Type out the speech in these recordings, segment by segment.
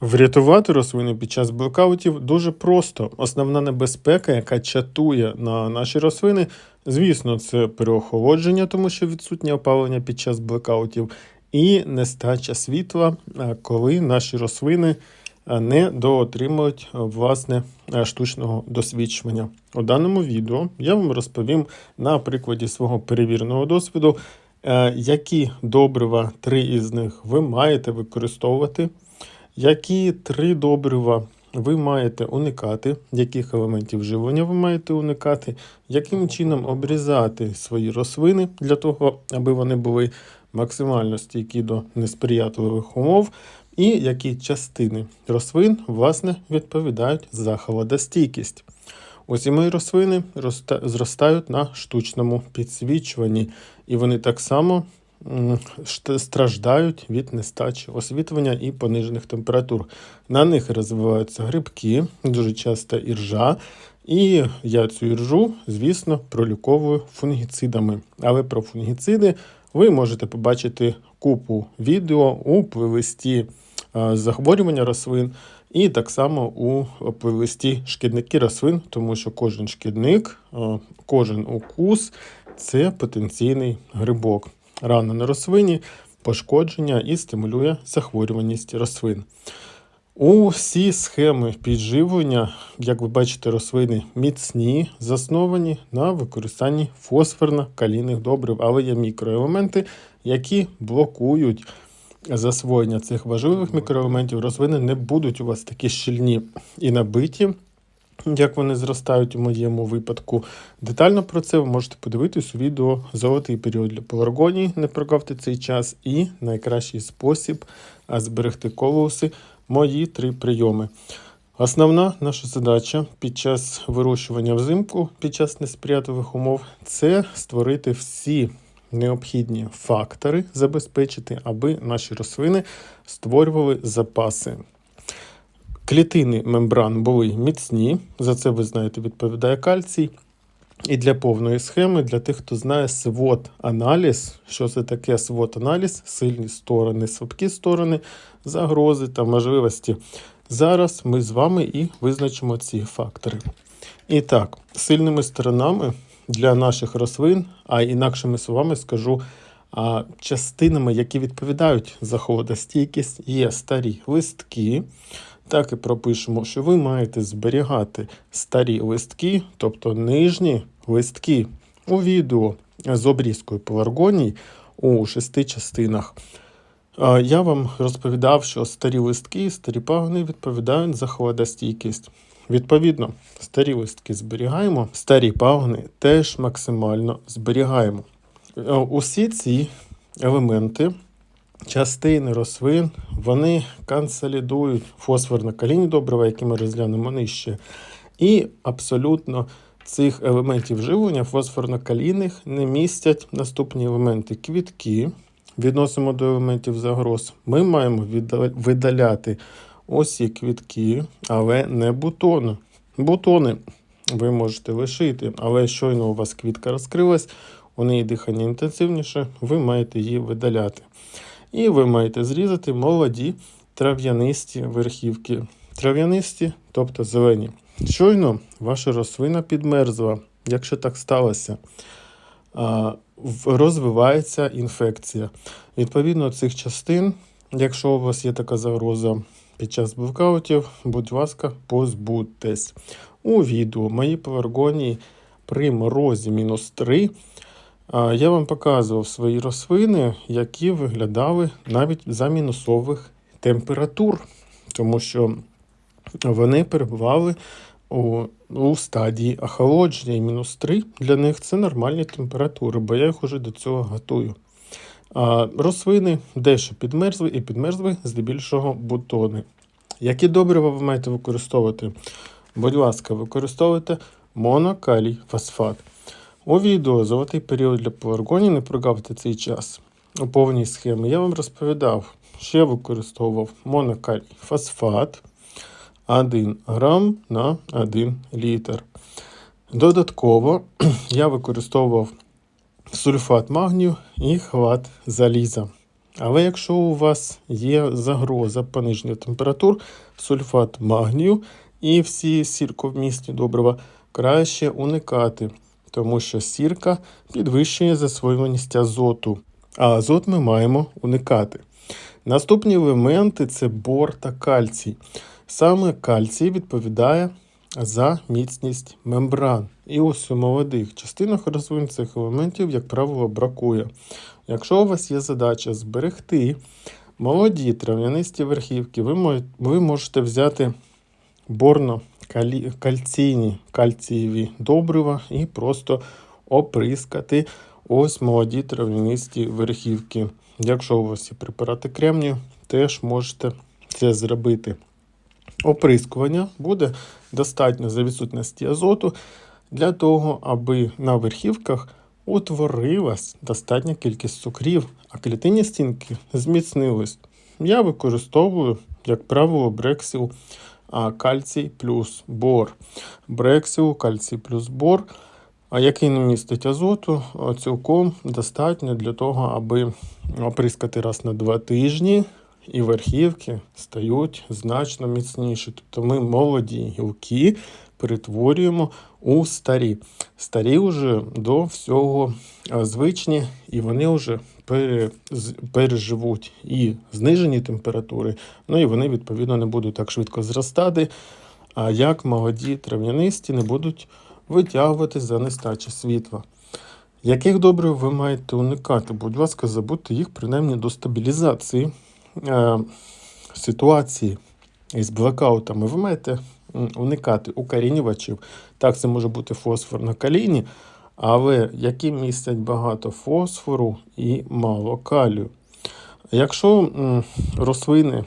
Врятувати рослини під час блекаутів дуже просто. Основна небезпека, яка чатує на наші рослини, звісно, це переохолодження, тому що відсутнє опалення під час блекаутів, і нестача світла, коли наші рослини не доотримують власне штучного досвідчення. У даному відео я вам розповім на прикладі свого перевіреного досвіду, е, які добрива, три із них ви маєте використовувати. Які три добрива ви маєте уникати, яких елементів живлення ви маєте уникати, яким чином обрізати свої рослини для того, аби вони були максимально стійкі до несприятливих умов, і які частини рослин власне відповідають за холодостійкість. Усі мої рослини зростають на штучному підсвічуванні, і вони так само страждають від нестачі освітлення і понижених температур. На них розвиваються грибки, дуже часто іржа. І я цю іржу, звісно, проліковую фунгіцидами. Але про фунгіциди ви можете побачити купу відео у плейлисті захворювання рослин, і так само у плейлисті шкідники рослин, тому що кожен шкідник, кожен укус це потенційний грибок. Рана на рослині, пошкодження і стимулює захворюваність рослин. Усі схеми підживлення, як ви бачите, рослини міцні, засновані на використанні фосфорно-калійних добрив, але є мікроелементи, які блокують засвоєння цих важливих мікроелементів. Рослини не будуть у вас такі щільні і набиті, як вони зростають у моєму випадку. Детально про це ви можете подивитись у відео Золотий період для пеларгонії. Не прогавте цей час, і найкращий спосіб зберегти колоуси мої три прийоми. Основна наша задача під час вирощування взимку, під час несприятливих умов, це створити всі необхідні фактори, забезпечити, аби наші рослини створювали запаси. Клітини мембран були міцні, за це ви знаєте, відповідає кальцій. І для повної схеми, для тих, хто знає свод аналіз, що це таке свод аналіз, сильні сторони, слабкі сторони, загрози та можливості. Зараз ми з вами і визначимо ці фактори. І так, сильними сторонами для наших рослин, а інакшими словами скажу, а частинами, які відповідають за холодостійкість, є старі листки. Так і пропишемо, що ви маєте зберігати старі листки, тобто нижні листки у відео з обрізкою пеларгоній у шести частинах. Я вам розповідав, що старі листки, старі пагони відповідають за холодостійкість. Відповідно, старі листки зберігаємо, старі пагони теж максимально зберігаємо. Е, Усі ці елементи частини рослин вони консолідують фосфорно-калійні добрива, які ми розглянемо нижче. І абсолютно цих елементів живлення фосфорно-калійних не містять наступні елементи квітки. Відносимо до елементів загроз. Ми маємо видаляти осі квітки, але не бутони. Бутони ви можете лишити, але щойно у вас квітка розкрилась, у неї дихання інтенсивніше, ви маєте її видаляти. І ви маєте зрізати молоді трав'янисті верхівки. Трав'янисті, тобто зелені. Щойно ваша рослина підмерзла, якщо так сталося, розвивається інфекція. Відповідно цих частин, якщо у вас є така загроза під час блокаутів, будь ласка, позбудьтесь. У відео мої пеларгонії при морозі мінус 3 а, Я вам показував свої рослини, які виглядали навіть за мінусових температур, тому що вони перебували у, у стадії охолодження. І мінус 3 для них це нормальні температури, бо я їх уже до цього готую. А, рослини дещо підмерзли і підмерзли здебільшого бутони. Які добрива ви маєте використовувати? Будь ласка, використовуйте монокалій фосфат. У відео Золотий період для пеларгонії не прогавте цей час. У повній схемі я вам розповідав, що я використовував монокалій фосфат 1 грам на 1 літр. Додатково я використовував сульфат магнію і хлад заліза. Але якщо у вас є загроза пониження температур, сульфат магнію і всі сірковмісні добрива краще уникати, тому що сірка підвищує засвоюваність азоту, а азот ми маємо уникати. Наступні елементи це бор та кальцій. Саме кальцій відповідає за міцність мембран. І ось у молодих частинах рослин цих елементів, як правило, бракує. Якщо у вас є задача зберегти молоді трав'янисті верхівки, ви мо- ви можете взяти борно-кальційні кальцієві добрива і просто оприскати ось молоді трав'янисті верхівки. Якщо у вас є препарати кремнію, теж можете це зробити. Оприскування буде достатньо за відсутності азоту для того, аби на верхівках утворилась достатня кількість цукрів, а клітинні стінки зміцнились. Я використовую, як правило, брексіл а, кальцій плюс бор. Брексіл, кальцій плюс бор, який не містить азоту, цілком достатньо для того, аби оприскати раз на два тижні. І верхівки стають значно міцніші. Тобто ми молоді гілки перетворюємо у старі. Старі вже до всього звичні, і вони вже переживуть і знижені температури, ну і вони відповідно не будуть так швидко зростати. А як молоді трав'янисті не будуть витягувати за нестачі світла. Яких добрив ви маєте уникати? Будь ласка, забудьте їх принаймні до стабілізації е, ситуації із блекаутами. Ви маєте уникати укорінювачів. Так, це може бути фосфор на каліні, але які містять багато фосфору і мало калію. Якщо рослини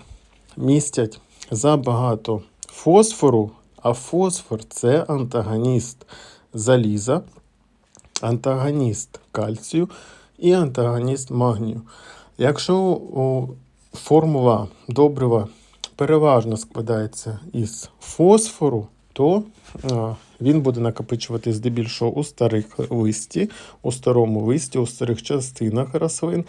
містять забагато фосфору, а фосфор це антагоніст заліза, антагоніст кальцію і антагоніст магнію. Якщо формула добрива переважно складається із фосфору, то він буде накопичувати здебільшого у старих листі, у старому листі, у старих частинах рослин,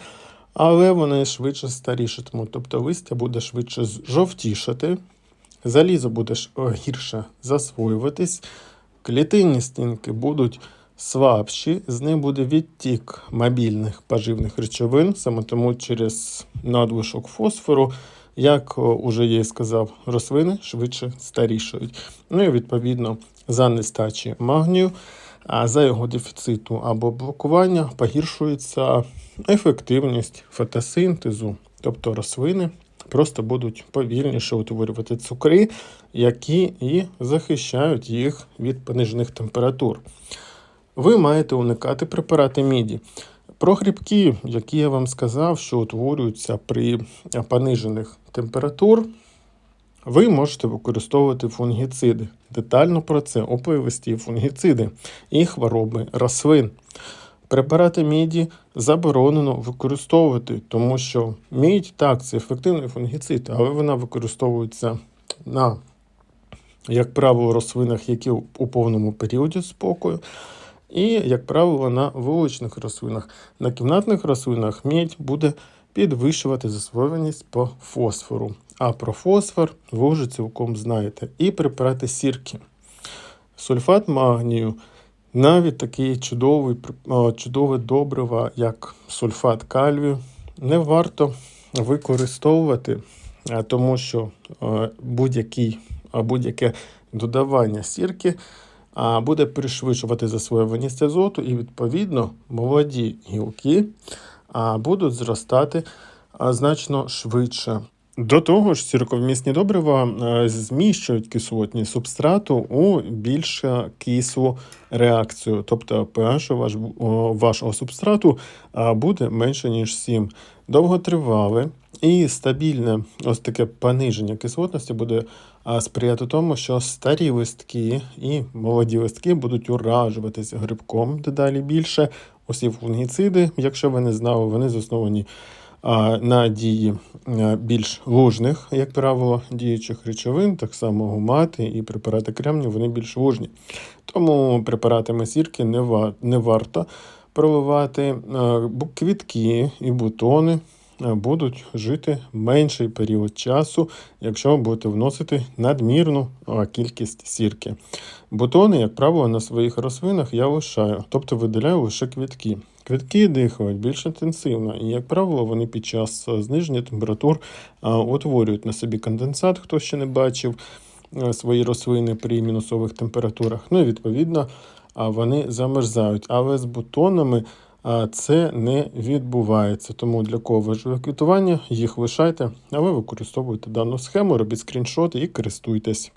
але вони швидше старішатимуть. Тобто листя буде швидше жовтішати, залізо буде гірше засвоюватись, клітинні стінки будуть слабші, з них буде відтік мобільних поживних речовин, саме тому через надлишок фосфору, як уже я і сказав, рослини швидше старішають. Ну і відповідно за нестачі магнію, а за його дефіциту або блокування погіршується ефективність фотосинтезу, тобто рослини просто будуть повільніше утворювати цукри, які і захищають їх від понижених температур. Ви маєте уникати препарати міді. Про грибки, які я вам сказав, що утворюються при понижених температур, ви можете використовувати фунгіциди. Детально про це опливисті фунгіциди і хвороби рослин. Препарати міді заборонено використовувати, тому що мідь так, це ефективний фунгіцид, але вона використовується на, як правило, рослинах, які у повному періоді спокою. І, як правило, на вуличних рослинах. На кімнатних рослинах мідь буде підвищувати засвоєність по фосфору. А про фосфор ви вже цілком знаєте. І препарати сірки. Сульфат магнію, навіть прип- а, чудове добриво, як сульфат кальвію, не варто використовувати, тому що е, будь-який, а, будь-яке додавання сірки буде пришвидшувати засвоюваність азоту, і відповідно молоді гілки будуть зростати значно швидше. До того ж, сірковмісні добрива зміщують кислотність субстрату у більш кислу реакцію. Тобто pH ваш, вашого субстрату буде менше, ніж 7. Довготривале і стабільне ось таке пониження кислотності буде сприяти тому, що старі листки і молоді листки будуть уражуватися грибком дедалі більше. Усі фунгіциди, якщо ви не знали, вони засновані на дії більш лужних, як правило, діючих речовин, так само гумати і препарати кремнію, вони більш лужні. Тому препаратами сірки не, ва- не варто проливати квітки і бутони будуть жити менший період часу, якщо будете вносити надмірну кількість сірки. Бутони, як правило, на своїх рослинах я лишаю, тобто видаляю лише квітки. Квітки дихають більш інтенсивно, і, як правило, вони під час е, зниження температур утворюють на собі конденсат, хто ще не бачив е, свої рослини при мінусових температурах. Ну і відповідно вони замерзають. Але з бутонами це не відбувається. Тому для кого важливе квітування, їх лишайте, а ви використовуєте дану схему, робіть скріншоти і користуйтесь.